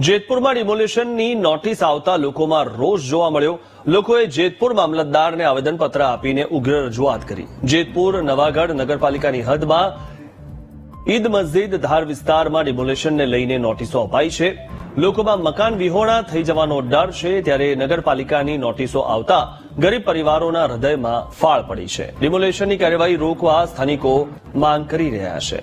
જેતપુરમાં ડિમોલિશનની notice આવતા લોકોમાં રોષ જોવા મળ્યો. લોકોએ જેતપુર મામલતદારને આવેદનપત્ર આપીને ઉગ્ર રજૂઆત કરી. જેતપુર, નવાગઢ નગરપાલિકાની હદમાં ઈદ મસ્જિદ ધાર વિસ્તારમાં ડિમોલેશનને લઈને નોટિસો અપાઈ છે. લોકોમાં મકાન વિહોણા થઈ જવાનો ડર છે ત્યારે નગરપાલિકાની નોટિસો આવતા ગરીબ પરિવારોના હૃદયમાં ફાળ પડી છે. ડિમોલેશનની કાર્યવાહી રોકવા સ્થાનિકો માંગ કરી રહ્યા છે.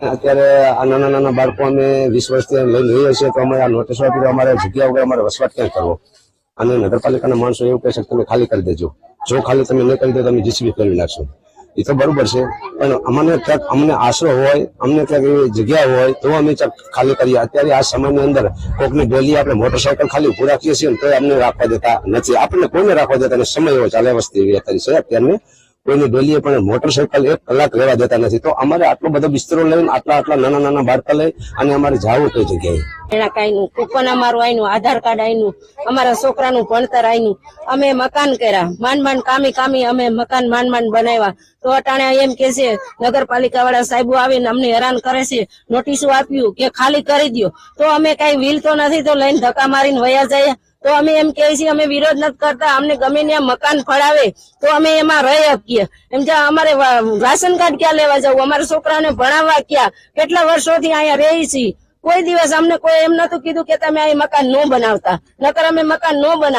અત્યારે આ નાના નાના બાળકો અમે વીસ વર્ષથી લઈને રહીએ છીએ, તો અમે આ નોટિસો આપી અમારે જગ્યા વગર અમારે વસવાટ ક્યાં કરવો? અને નગરપાલિકાના માણસો એવું કહે છે તમે ખાલી કરી દેજો. જો ખાલી તમે નહીં કરી દો તમે જીસીબી ફેરવી નાખશો. એ તો બરોબર છે, પણ અમને ક્યાંક અમને આશરો હોય, અમને ક્યાંક એવી જગ્યા હોય, તો અમે ખાલી કરીએ. અત્યારે આ સમયની અંદર કોકની ડેલી આપણે મોટરસાયકલ ખાલી ઉભું રાખીએ છીએ તો અમને રાખવા દેતા નથી. આપણને કોઈને રાખવા દેતા સમય એવો ચાલે, વસ્તી એવી અત્યારે છે. અત્યારને કોઈની ડોલીએ પણ મોટરસાયકલ એક કલાક લેવા દેતા નથી. તો અમારે આટલો બધો બિસ્તરો લઈને આટલા આટલા નાના નાના બાળકા લઈ અને અમારે જવું કઈ જગ્યાએ? એના કાંઈનું કૂપન અમારું આયનું, આધાર કાર્ડ આયનું, અમારા છોકરાનું ભણતર આયનું. અમે મકાન કર્યા, માંડ માંડ કામી કામી અમે મકાન માંડ માંડ બનાવ્યા. તો અટાણે એમ કે છે નગરપાલિકા વાળા સાહેબો આવીને અમને હેરાન કરે છે, નોટિસો આપ્યું કે ખાલી કરી દો તો અમે કઈ વિલ તો નથી, તો લઈને ધક્કા મારીને વયા જાય તો અમે એમ કહે છે અમે વિરોધ નથી કરતા, અમને ગમે ત્યાં મકાન ફળાવે, તો અમે એમાં રહી શકીએ. એમ કે અમારે રાશન કાર્ડ ક્યાં લેવા જવું? અમારા છોકરાને ભણાવવા ક્યાં? કેટલા વર્ષોથી અહીંયા રહી છીએ? કોઈ દિવસ અમને કોઈ એમ નતું કીધું કે તમે અહીં મકાન ન બનાવતા. નકર અમે મકાન ન બનાવ